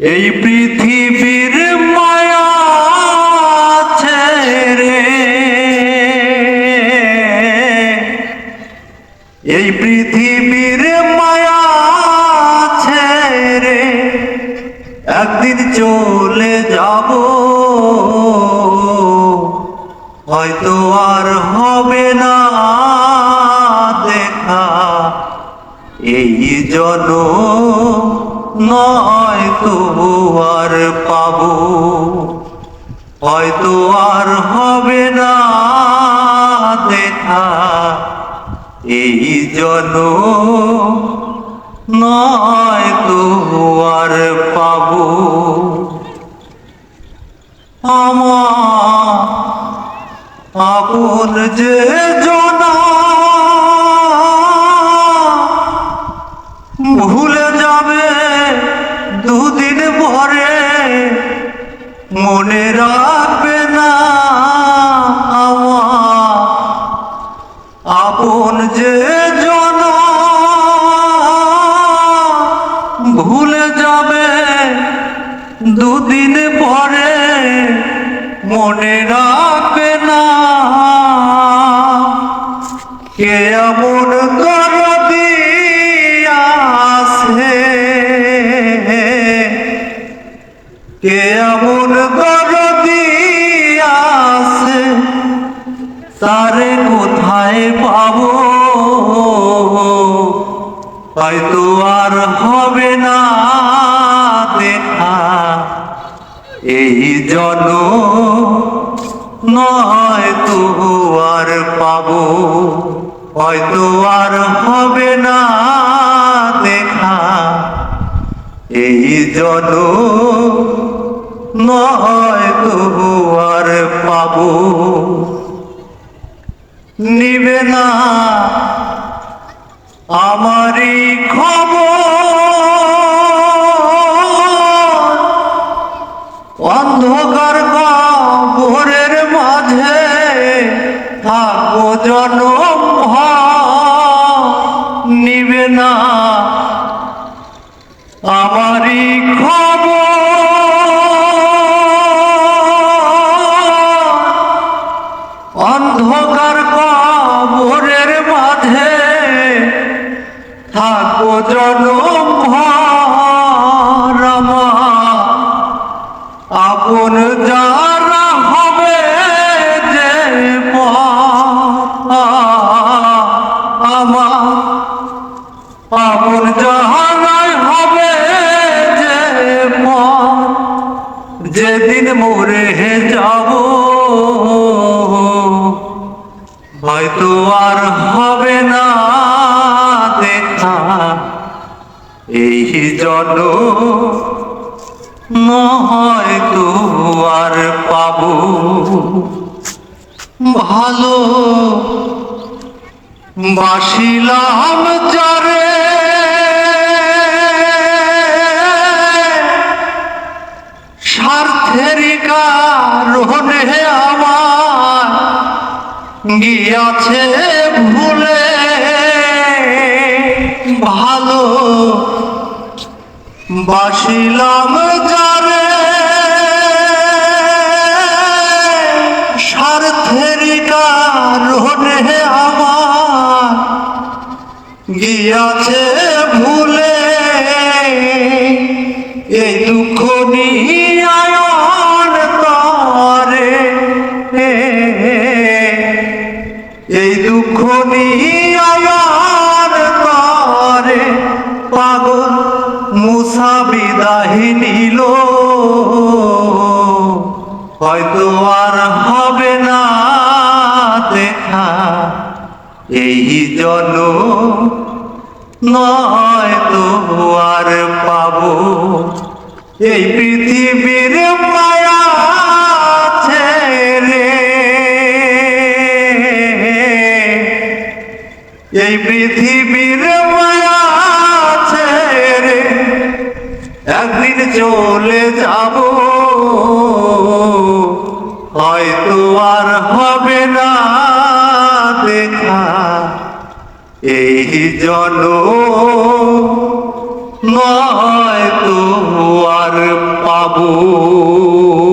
এই পৃথিবীর মায়া এই পৃথিবীর মায়া একদিন চলে যাব। হয়তো আর হবে না দেখা। এই জন নয় তো আর পাবো। হয়তো আর হবে না দেখা। এই জন নয় তো আর পাবো। আমার আপন যে জনা ভুলে যাবে মনে রাখবে না আপন যে জন। ভুলে যাবে দুদিন পরে মনে রাখবে না। কে এমন কে এমন দিয়াছে তারে কোথায় পাবো? হয়তো আর হবে না দেখা। এই জন নয় তো আর পাবো। হয়তো আর হবে না দেখা। এই জন নয় আর পাবো। নিবে না আমারই খবর। অন্ধকার ভোরের মাঝে থাকব জনম নিবে না আমারই খবর। থাকব জনম ভর আপন যারা হবে যে আমার আপন যাহারাই হবে যে যেদিন মরে যাব, হয়তো আর হবে না। জন নয় তো আর পাবো। ভালো বাসিলাম যারে। স্বার্থের কারণে আমার গিয়াছে বাসিলাম যারে স্বার্থের কারণে আমার গিয়াছে ভুলে। এই দুঃখ নিয়ায়ন তরে এই দুঃখ নিয়ায়ন তরে বিদাহি নিল। হয়তো আর হবে না দেখা। এই জন নয় তো আর পাবো। এই পৃথিবীর মায়া ছেড়ে। এই পৃথিবীর মায়া একদিন চলে যাব। হয়তো আর হবে না দেখা। এই জন নয় তো আর মাবুদ